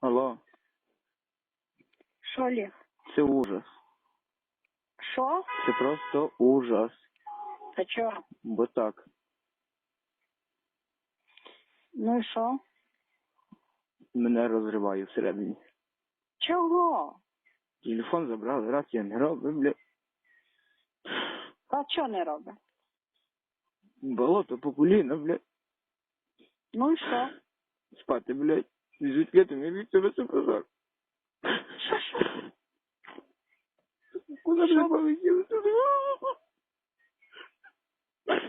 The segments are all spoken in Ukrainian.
Алло, Що, Олег? це ужас. Що? Це просто ужас. Та чого? Бо так. Ну і що? Мене розриває всередині. Чого? Телефон забрали, раз я не робив, бля. А чого не робить? Болото по коліна, бля. Ну і що? Спати, блядь. Позор? Що, що? Куди Що? ти полетів?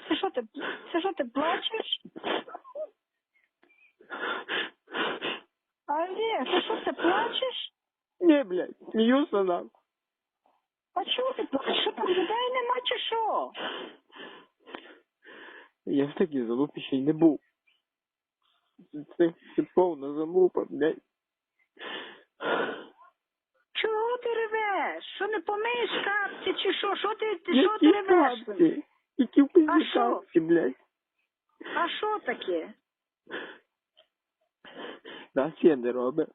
Це що ти, це що ти плачеш? Олег, ти що ти плачеш? Ні, блядь, сміюся нам. А чого ти плачеш? Що там людей нема чи що? Я в такій залупі ще й не був. Це, це повна залупа, блядь. Чого ти ревеш? Що не помиєш капці чи що? Що ти, ти, що ти Які ревеш? капці? Які в пизді що? капці, блядь. А що таке? Рація не робить.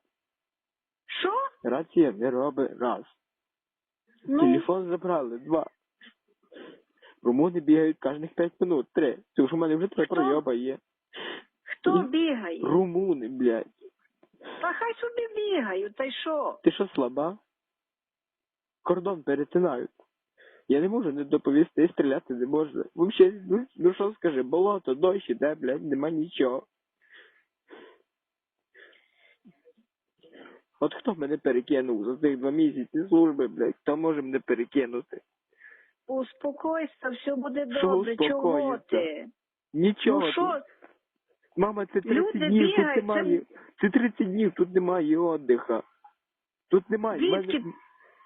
Що? Рація не робить. Раз. Ну, Телефон забрали. Два. Румуни бігають кожних п'ять минут. Три. Це ж у мене вже три пройоба є. Хто бігає? Румуни, блядь. Та хай собі бігають, та й що? Ти що слаба? Кордон перетинають. Я не можу не доповісти, і стріляти не можна. Взагалі, ну, ну що скажи, болото, дощ іде, блядь, нема нічого. От хто мене перекинув за цих два місяці служби, блядь, хто може мене перекинути? Успокойся, все буде добре. Чого успокоїться? ти? Нічого. Ну що, Мама, це 30 Люди днів, тут немає. Це 30 днів, тут немає отдиха. Тут немає. Звідки? Мене...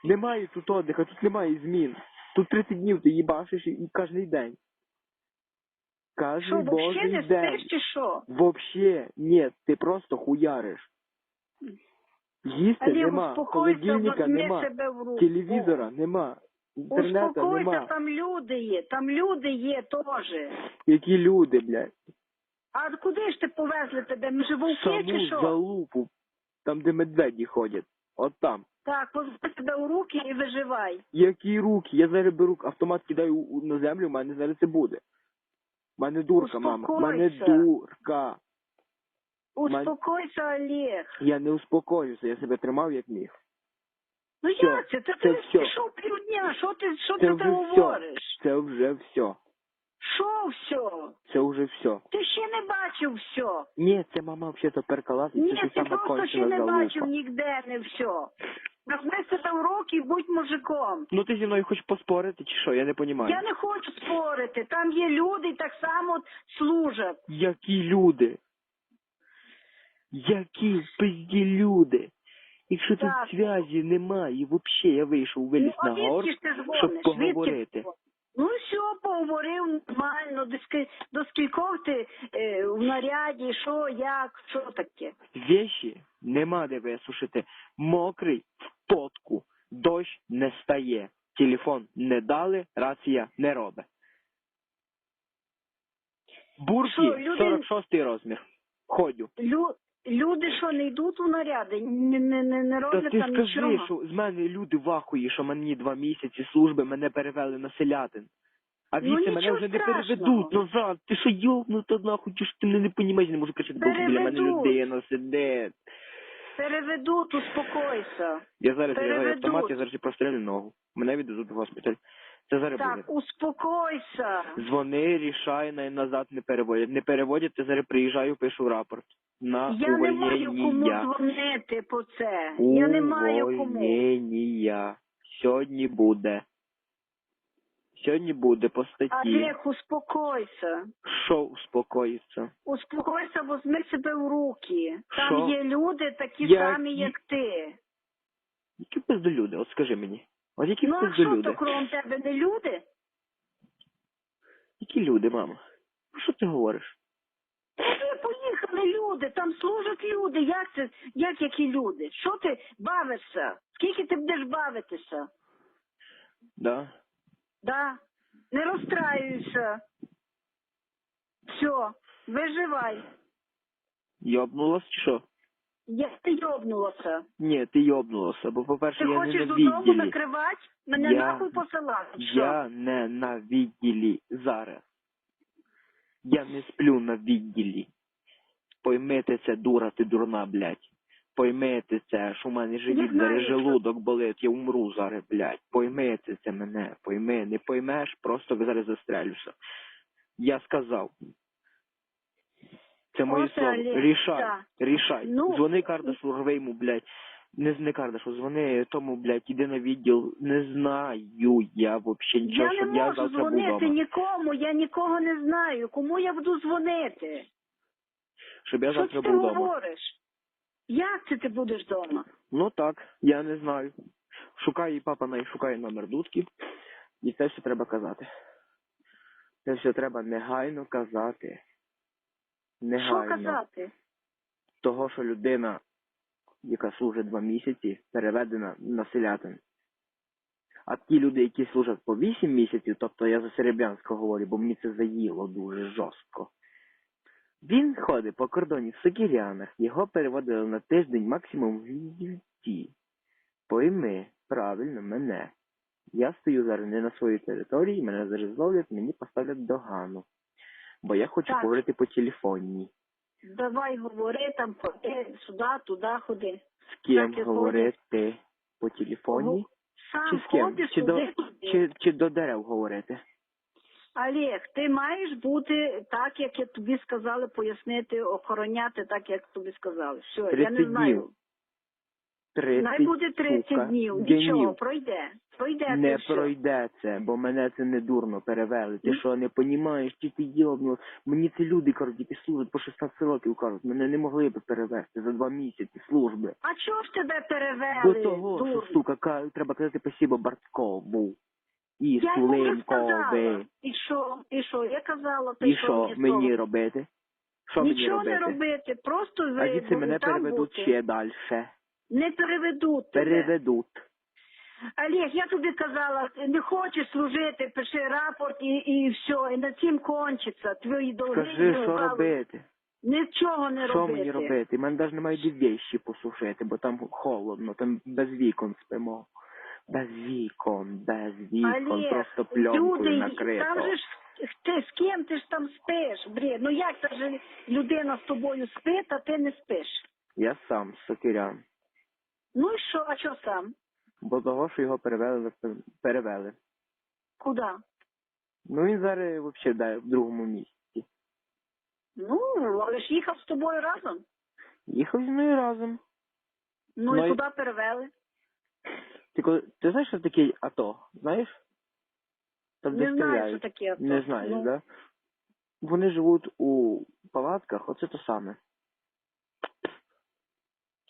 Немає тут отдиха, тут немає змін. Тут 30 днів ти їбашиш і, і кожний день. що, Кожний взагалі божий не день. спиш чи що? Вообще, ні, ти просто хуяриш. Їсти Олег, нема, успокойся, холодильника возьми нема, себе в руку. телевізора нема, інтернету Успокойся, нема. там люди є, там люди є теж. Які люди, блядь. А куди ж ти повезли тебе? Ми вовки чи що? залупу, там, де медведі ходять. От там. Так, возьми себе в руки і виживай. Які руки? Я зараз беру автомат, кидаю у- на землю, в мене зараз це буде. У мене дурка, мама. У мене Успокойся. дурка. Успокойся, Олег. Я не успокоюся, я себе тримав як міг. Ну Всьо, як це? Ти, це ти всьо. пішов півдня, що ти, що Це ти, ти вже говориш? Це вже все. Що все? Це вже все. Ти ще не бачив все. Ні, це мама взагалі перкалат, і Ні, це ти сама просто ще не залупа. бачив ніде не все. Возьми себе в руки і будь мужиком. Ну ти зі мною хочеш поспорити чи що? Я не розумію. Я не хочу спорити. Там є люди і так само служать. Які люди? Які пизді люди? Якщо тут Так. зв'язі немає, і взагалі я вийшов, виліз ну, на а гор, звідки ж ти дзвониш? щоб поговорити. ти Ну все, поговорив нормально. До, ски- до скількох ти е, в наряді, що, як, що таке? Вещі нема де висушити. Мокрий в потку. Дощ не стає. Телефон не дали, рація не робить. Бурки Що, люди- 46 розмір. Ходю. Лю, люди що, не йдуть у наряди? Не, не, не, не Та роблять ти там скажи, нічого? що з мене люди вахує, що мені два місяці служби мене перевели на селятин. А Ну, віці мене нічого вже не страшного. переведуть назад. Ти що йовнута нахуй, чи ж ти мене не понімаєш, не можу кричати, бо біля мене Переведуть. людина сидить. Переведуть, успокойся. Я зараз я Переведуть. автомат, я зараз і прострелю ногу. Мене відвезуть в госпіталь. Це зараз буде. Так, успокойся. Дзвони, рішай, на назад не переводять. Не переводять, я зараз приїжджаю, пишу рапорт. На Я не маю кому дзвонити по це. Я не маю кому. Увольнення. Сьогодні буде. Сьогодні буде по статті. Олег, успокойся. Що успокоїться? Успокойся, возьми себе в руки. Там Що? є люди такі Які? самі, як ти. Які пиздолюди? От скажи мені. От які Ну а що то крім тебе не люди? Які люди, мама? Про що ти говориш? Куди поїхали люди? Там служать люди. Як це? Як які люди? Що ти бавишся? Скільки ти будеш бавитися? Да? Да? Не розстраюйся. Все, виживай. Йобнулась чи що? Я ти йобнулася. Ні, ти йобнулася, бо по-перше, Ти я не хочеш на додому відділі. накривати? Мене Я- нахуй посилати. Що? Я не на відділі зараз. Я не сплю на відділі. Пойми ти це, дура, ти дурна, блядь. Пойми ти це, що в мене живіт знаю, що- желудок болить, я умру зараз, блядь. Пойми ти це мене, пойми, не поймеш, просто зараз застрелюся. Я сказав. Це моє Оце, слово. Олег, Рішай, так. рішай. Ну, Дзвони Кардашу, рви йому, блядь. Не, не Кардашу, дзвони тому, блядь, іди на відділ. Не знаю я взагалі нічого, Я не щоб я можу завтра був дзвонити вдома. нікому, я нікого не знаю. Кому я буду дзвонити? Щоб я Що завтра ти був вдома. говориш? Як це ти будеш вдома? Ну так, я не знаю. Шукає і папа най шукає номер дудки, і це все треба казати. Це все треба негайно казати. Що казати? Того, що людина, яка служить два місяці, переведена на селятин. А ті люди, які служать по вісім місяців, тобто я за Серебрянського говорю, бо мені це заїло дуже жорстко. Він ходить по кордоні в Сокірянах, його переводили на тиждень максимум в Вільті. Пойми правильно мене. Я стою зараз не на своїй території, мене зараз зловлять, мені поставлять догану. Бо я хочу Так. говорити по телефоні. Давай говори там, ходи сюди, туди ходи. З ким Так і говорити по телефоні? Сам Чи з ким? ходиш Чи до, туди. чи, чи до дерев говорити? Олег, ти маєш бути так, як я тобі сказали, пояснити, охороняти так, як тобі сказали. Все, я 30 не знаю. днів. 30, Най буде 30 сука, днів. Нічого, пройде. Пройде Не все. пройде це, бо мене це не дурно перевели. Ти що, не понімаєш, чи ти йобнув? Мені ці люди, кажуть, які служать по 16 років, кажуть, мене не могли би перевести за два місяці служби. А чого ж тебе перевели? До того, що, дур? сука, ка- треба казати спасибо Барткову. І Я йому. І що? І що? Я казала, ти І що мені робити? Що мені Нічого робити? не робити, просто А звідси мене там переведуть бути. ще далі. Не переведуть тебе. Переведуть. Олег, я тобі казала, не хочеш служити, пиши рапорт і, і все, і на цим кончиться. Твої долги. Скажи, що робити? Нічого не Що робити. мені робити? У мене навіть немає де вещі посушити, бо там холодно, там без вікон спимо. Без вікон, без вікон, Олег, просто пленкою люди, накрито. там же ж ти з ким ти ж там спиш, бред? Ну як це ж людина з тобою спить, а ти не спиш? Я сам сокирян. Ну і що, а що сам? Бо того, що його перевели, перевели. Куди? Ну він зараз взагалі да, в другому місці. Ну, але ж їхав з тобою разом. Їхав зі мною разом. Ну, Ну, і і- куди перевели? Ти, коли, ти знаєш, що таке АТО? Знаєш? Там де Не знаю, що стріляють. таке. АТО. Не знаєш, ну, да? Вони живуть у палатках, оце то саме.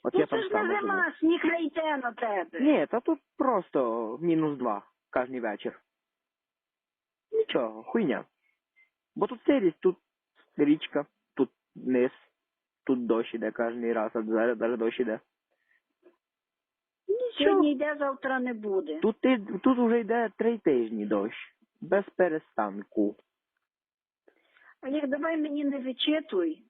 От Ну я там сам живу. зима, сніг не йде на тебе. Ні, та тут просто мінус два кожен вечір. Нічого, хуйня. Бо тут сирість, тут річка, тут низ, тут дощ іде кожен раз, а зараз навіть дощ іде. Нічого. Сьогодні йде, завтра не буде. Тут, ти, тут вже йде три тижні дощ. Без перестанку. Олег, давай мені не вичитуй.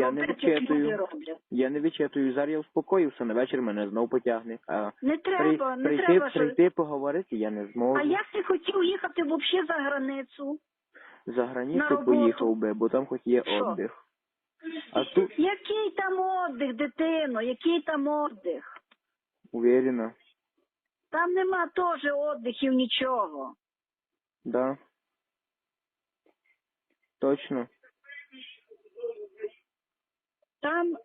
Я не вичитую. Я не вичитую, зараз я успокоївся, на вечір мене знов потягне. А Не при, треба, не прийти, треба. Що... поговорити я не зможу. А як ти хотів їхати взагалі за границю? За границю поїхав би, бо там хоч є Що? отдих. А тут Який там отдих, дитино, який там отдих? уверена, Там нема теж отдихів нічого. да. Точно. Там,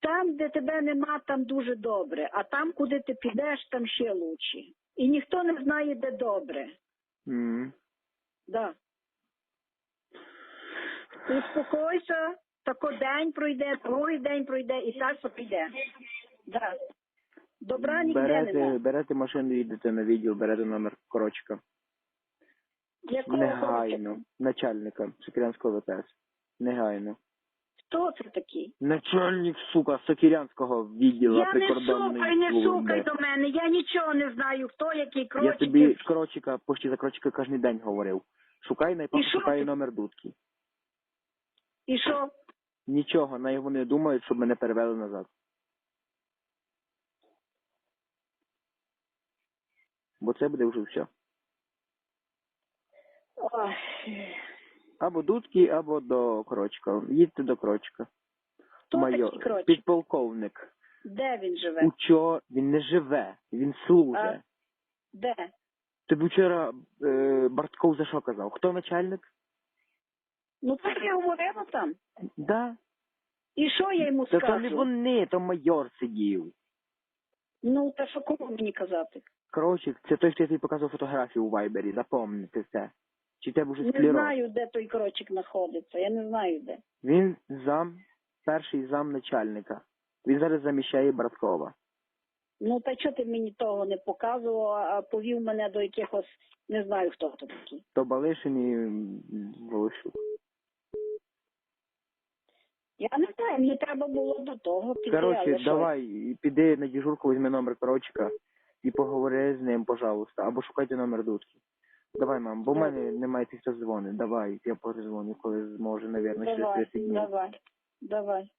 там, де тебе нема, там дуже добре. А там, куди ти підеш, там ще лучше. І ніхто не знає, де добре. М. Да. Успокойся, тако день пройде, другий день пройде і так пройде. Да. Добра ніде Берете, нема. берете машину, їдете на відділ, берете номер корочка. Якого Негайно. хочете? Начальника Сокирянського ВПС. Негайно. Хто це такий? Начальник сука Сокірянського відділу прикордонного. Я не сукай, не сукай до мене. Я нічого не знаю, хто який крочик. Я тобі крочика, почти за крочика кожен день говорив. Шукай найпаку, шукай ти? номер дудки. І що? Нічого, на його не думають, щоб мене перевели назад. Бо це буде вже все. Ой. Або Дудки, або до Крочка. Їдьте до Крочка. Хто Майор, такий Крочик? підполковник. Де він живе? Учо, він не живе, він служить. А? Де? Тобі вчора е, Бартков за що казав? Хто начальник? Ну так я говорила там. Да. І що я йому Та скажу? то не вони, то майор сидів. Ну, та що кому мені казати? Крочик, це той, хто я тобі показував фотографію у Вайбері, запомните це. Чи в тебе вже Не знаю, де той крочик знаходиться. Я не знаю де. Він зам, перший зам начальника. Він зараз заміщає Браткова. Ну та чого ти мені того не показував, а повів мене до якихось не знаю хто то такий. То Балишин і Волощук. Я не знаю, мені треба було до того піти. Коротше, давай, і піди на дежурку, візьми номер Корочика і поговори з ним, пожалуйста. Або шукайте номер Дудки. Давай, мам, бо в мене немає тих, хто дзвонить. Давай, я перезвоню, коли зможу, навірно, через Давай, 30 днів. давай, давай.